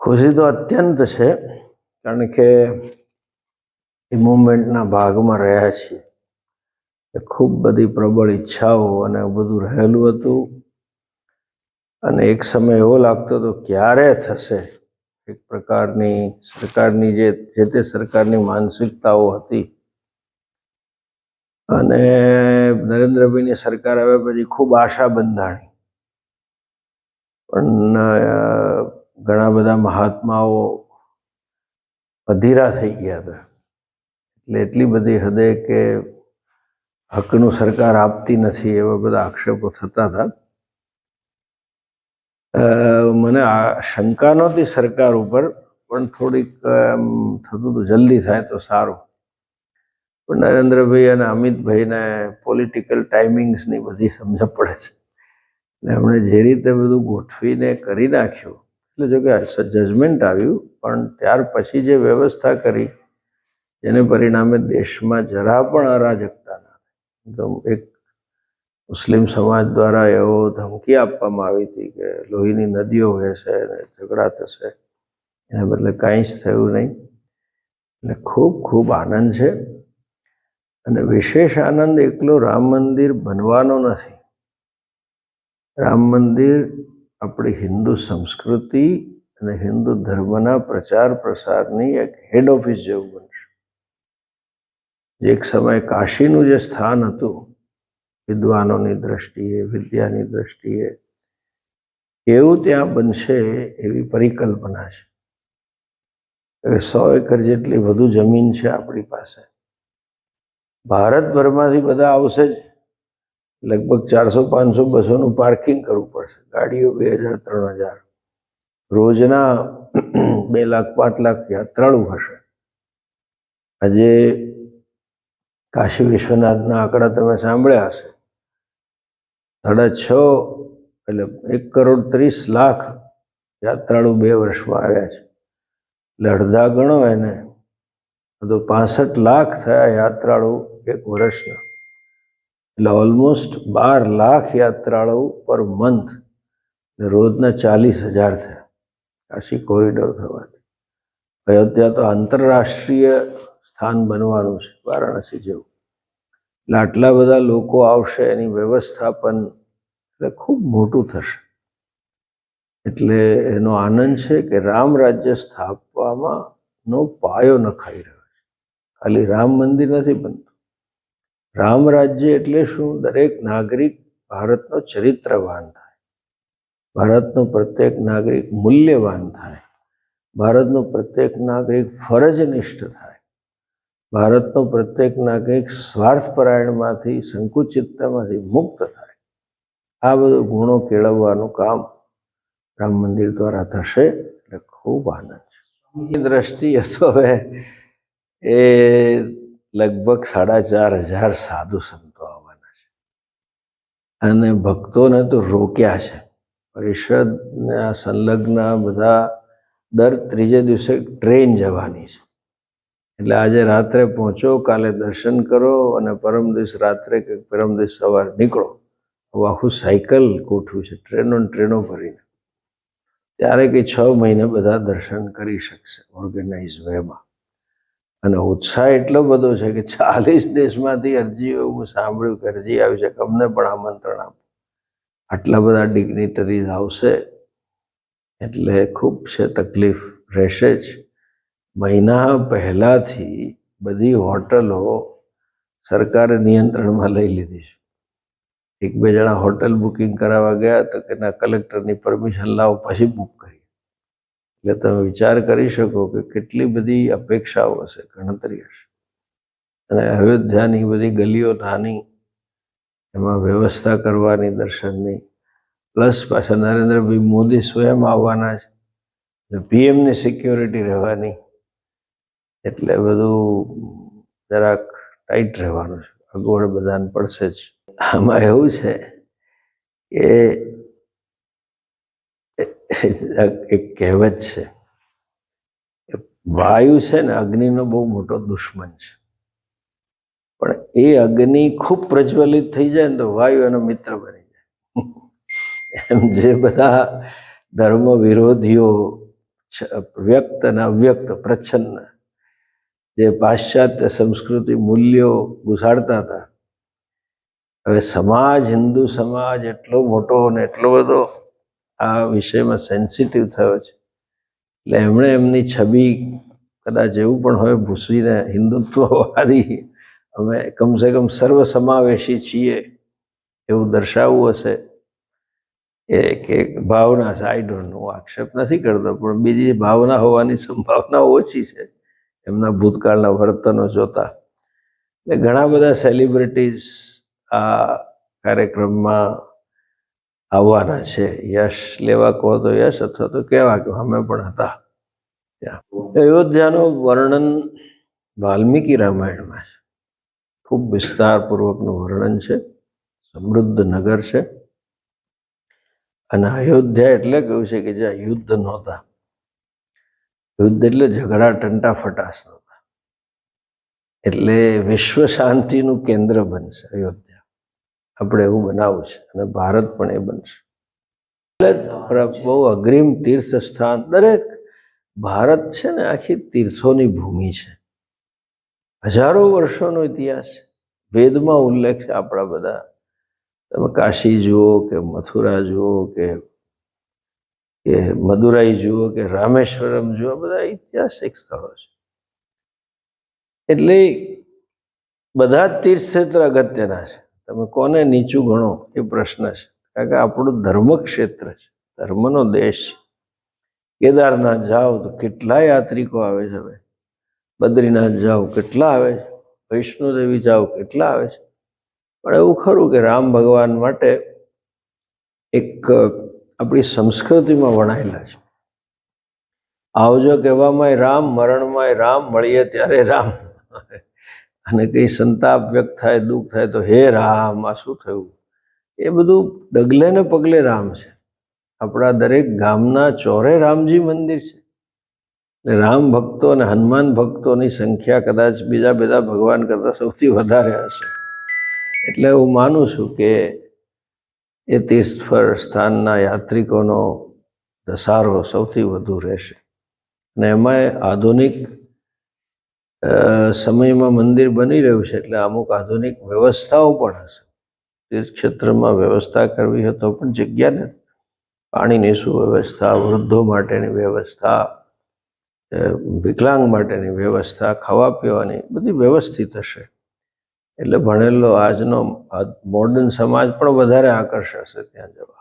ખુશી તો અત્યંત છે, કારણ કે એ મુવમેન્ટના ભાગમાં રહ્યા છીએ. એ ખૂબ બધી પ્રબળ ઈચ્છાઓ અને બધું રહેલું હતું. અને એક સમય એવો લાગતો હતો, ક્યારે થશે? એક પ્રકારની સરકારની જે જે તે સરકારની માનસિકતાઓ હતી. અને નરેન્દ્રભાઈની સરકાર આવ્યા પછી ખૂબ આશા બંધાણી પણ ઘણા બધા મહાત્માઓ અધીરા થઈ ગયા હતા. એટલે એટલી બધી હદે કે હકનું સરકાર આપતી નથી એવા બધા આક્ષેપો થતા હતા. મને આ શંકા નહોતી સરકાર ઉપર, પણ થોડીક, એમ, થતું હતું, જલ્દી થાય તો સારું. પણ નરેન્દ્રભાઈ અને અમિતભાઈને પોલિટિકલ ટાઈમિંગ્સની બધી સમજ પડે છે. એટલે એમણે જે રીતે બધું ગોઠવીને કરી નાખ્યું એટલે જો કે જજમેન્ટ આવ્યું, પણ ત્યાર પછી જે વ્યવસ્થા કરી, જેને પરિણામે દેશમાં જરા પણ અરાજકતા ના થઈ. એક મુસ્લિમ સમાજ દ્વારા એવો ધમકી આપવામાં આવી હતી કે લોહીની નદીઓ વહેશે અને ઝઘડા થશે. એના બદલે કાંઈ જ થયું નહીં. એટલે ખૂબ ખૂબ આનંદ છે. અને વિશેષ આનંદ એકલો રામ મંદિર બનવાનો નથી. રામ મંદિર આપણી હિન્દુ સંસ્કૃતિ અને હિન્દુ ધર્મના પ્રચાર પ્રસારની એક હેડ ઓફિસ જેવું બનશે. જે એક સમયે કાશીનું જે સ્થાન હતું, વિદ્વાનોની દ્રષ્ટિએ, વિદ્યાની દ્રષ્ટિએ, એવું ત્યાં બનશે એવી પરિકલ્પના છે. સો એકર જેટલી વધુ જમીન છે આપણી પાસે. ભારતભરમાંથી બધા આવશે જ. લગભગ ચારસો, પાંચસો બસોનું પાર્કિંગ કરવું પડશે. ગાડીઓ બે હજાર, ત્રણ હજાર. રોજના બે લાખ, પાંચ લાખ યાત્રાળુ હશે. આજે કાશી વિશ્વનાથના આંકડા તમે સાંભળ્યા હશે. સાડા છ એટલે એક કરોડ ત્રીસ લાખ યાત્રાળુ બે વર્ષમાં આવ્યા છે. એટલે અડધા ગણો એને. તો પાસઠ લાખ થયા યાત્રાળુ એક વર્ષના. એટલે ઓલમોસ્ટ બાર લાખ યાત્રાળુ પર મંથ રોજના ચાલીસ હજાર થયા કાશી કોરિડોર થવાથી. અયોધ્યા તો આંતરરાષ્ટ્રીય સ્થાન બનવાનું છે, વારાણસી જેવું. એટલે આટલા બધા લોકો આવશે, એની વ્યવસ્થાપન એટલે ખૂબ મોટું થશે. એટલે એનો આનંદ છે કે રામ રાજ્ય સ્થાપવામાં નો પાયો નખાઈ રહ્યો છે. ખાલી રામ મંદિર નથી બનતું. રામ રાજ્ય એટલે શું? દરેક નાગરિક ભારતનો ચરિત્રવાન થાય. ભારતનો પ્રત્યેક નાગરિક મૂલ્યવાન થાય. ભારતનો પ્રત્યેક નાગરિક ફરજનિષ્ઠ થાય. ભારતનો પ્રત્યેક નાગરિક સ્વાર્થપરાયણમાંથી સંકુચિતતામાંથી મુક્ત થાય. આ બધું ગુણો કેળવવાનું કામ રામ મંદિર દ્વારા થશે એટલે ખૂબ આનંદ છે. દ્રષ્ટિએ તો હવે એ લગભગ સાડા ચાર હજાર સાધુ સંતો આવવાના છે. અને ભક્તોને તો રોક્યા છે. પરિષદના સંલગ્ન બધા દર ત્રીજે દિવસે ટ્રેન જવાની છે. એટલે આજે રાત્રે પહોંચો, કાલે દર્શન કરો અને પરમ દિવસ રાત્રે કે પરમ દિવસ સવાર નીકળો. હવે આખું સાયકલ ગોઠવ્યું છે, ટ્રેનો ટ્રેનો ભરીને. ત્યારે કે છ મહિને બધા દર્શન કરી શકશે ઓર્ગેનાઇઝ વેમાં અને ઉત્સાહ એટલો બધો છે કે ચાલીસ દેશમાંથી અરજીઓ હું સાંભળ્યું કે અરજી આવી છે અમને પણ આમંત્રણ આપો. આટલા બધા ડિગ્નિટરીઝ આવશે એટલે ખૂબ છે તકલીફ રહેશે જ. મહિના પહેલાંથી બધી હોટલો સરકારે નિયંત્રણમાં લઈ લીધી છે. એક બે જણા હોટલ બુકિંગ કરાવવા ગયા તો કે ના, કલેક્ટરની પરમિશન લાવો, પછી બુક કરી એટલે તમે વિચાર કરી શકો કે કેટલી બધી અપેક્ષાઓ હશે, ગણતરી હશે. અને અયોધ્યાની બધી ગલીઓ નાની, એમાં વ્યવસ્થા કરવાની, દર્શનની. પ્લસ પાછા નરેન્દ્રભાઈ મોદી સ્વયં આવવાના છે. પીએમની સિક્યોરિટી રહેવાની. એટલે બધું જરાક ટાઈટ રહેવાનું છે. અગવડ બધાને પડશે જ. આમાં એવું છે કે એક કહેવત છે વાયુ છે ને અગ્નિનો બહુ મોટો દુશ્મન છે. પણ એ અગ્નિ ખૂબ પ્રજ્વલિત થઈ જાય ને તો વાયુ એનો મિત્ર બની જાય. એમ જે બધા ધર્મ વિરોધીઓ વ્યક્ત અને અવ્યક્ત, પ્રચ્છન્ન, જે પાશ્ચાત્ય સંસ્કૃતિ મૂલ્યો ઘુસાડતા હતા. હવે સમાજ, હિન્દુ સમાજ એટલો મોટો અને એટલો બધો આ વિષયમાં સેન્સિટિવ થયો છે. એટલે એમણે એમની છબી કદાચ એવું પણ હોય ભૂસવીને હિન્દુત્વવાદી, અમે કમસે કમ સર્વસમાવેશી છીએ એવું દર્શાવવું હશે. એ કે ભાવના છે આઈ ડોન્ટ નો આક્ષેપ નથી કરતો, પણ બીજી ભાવના હોવાની સંભાવના ઓછી છે, એમના ભૂતકાળના વર્તનો જોતા. એટલે ઘણા બધા સેલિબ્રિટીઝ આ કાર્યક્રમમાં આવવાના છે. યશ લેવા કહો તો યશ અથવા તો કહેવા કે અમે પણ હતા. ત્યાં. અયોધ્યાનું વર્ણન વાલ્મીકી રામાયણમાં છે. ખૂબ વિસ્તારપૂર્વકનું વર્ણન છે. સમૃદ્ધ નગર છે. અને અયોધ્યા એટલે કહ્યું છે કે જ્યાં યુદ્ધ નહોતા. યુદ્ધ એટલે ઝઘડા, ટંટા, ફટાસ નહોતા. એટલે વિશ્વ શાંતિનું કેન્દ્ર બનશે અયોધ્યા. આપણે એવું બનાવવું છે અને ભારત પણ એ બનશે. બહુ અગ્રીમ તીર્થ સ્થાન દરેક ભારત છે ને આખી તીર્થોની ભૂમિ છે. હજારો વર્ષોનો ઇતિહાસ વેદમાં ઉલ્લેખ છે આપણા બધા. તમે કાશી જુઓ કે મથુરા જુઓ કે કે મદુરાઈ જુઓ કે રામેશ્વરમ જુઓ બધા ઐતિહાસિક સ્થળો છે. એટલે બધા જ તીર્થક્ષેત્ર અગત્યના છે. તમે કોને નીચું ગણો એ પ્રશ્ન છે. કારણ કે આપણું ધર્મ ક્ષેત્ર છે. ધર્મનો દેશ કેદારનાથ જાઓ તો કેટલા યાત્રિકો આવે છે હવે. બદ્રીનાથ જાઓ કેટલા આવે છે. વૈષ્ણોદેવી જાઓ કેટલા આવે છે. પણ એવું ખરું કે રામ ભગવાન માટે એક આપણી સંસ્કૃતિમાં વણાયેલા છે. આવજો કહેવામાંય રામ, મરણમાંય રામ, મળીએ ત્યારે રામ. અને કંઈ સંતાપ વ્યક્ત થાય, દુઃખ થાય તો હે રામ, આ શું થયું? એ બધું ડગલે ને પગલે રામ છે. આપણા દરેક ગામના ચોરે રામજી મંદિર છે. એટલે રામ ભક્તો અને હનુમાન ભક્તોની સંખ્યા કદાચ બીજા બધા ભગવાન કરતાં સૌથી વધારે હશે. એટલે હું માનું છું કે એ તીર્થફળ સ્થાનના યાત્રિકોનો ધસારો સૌથી વધુ રહેશે. અને એમાંય આધુનિક સમયમાં મંદિર બની રહ્યું છે એટલે અમુક આધુનિક વ્યવસ્થાઓ પણ હશે. તીર્થ ક્ષેત્રમાં વ્યવસ્થા કરવી હોય તો પણ જગ્યા ને પાણીની સુવ્યવસ્થા, વૃદ્ધો માટેની વ્યવસ્થા વિકલાંગ માટેની વ્યવસ્થા, ખાવા પીવાની બધી વ્યવસ્થિત હશે. એટલે ભણેલો આજનો મોડર્ન સમાજ પણ વધારે આકર્ષાશે ત્યાં જવા.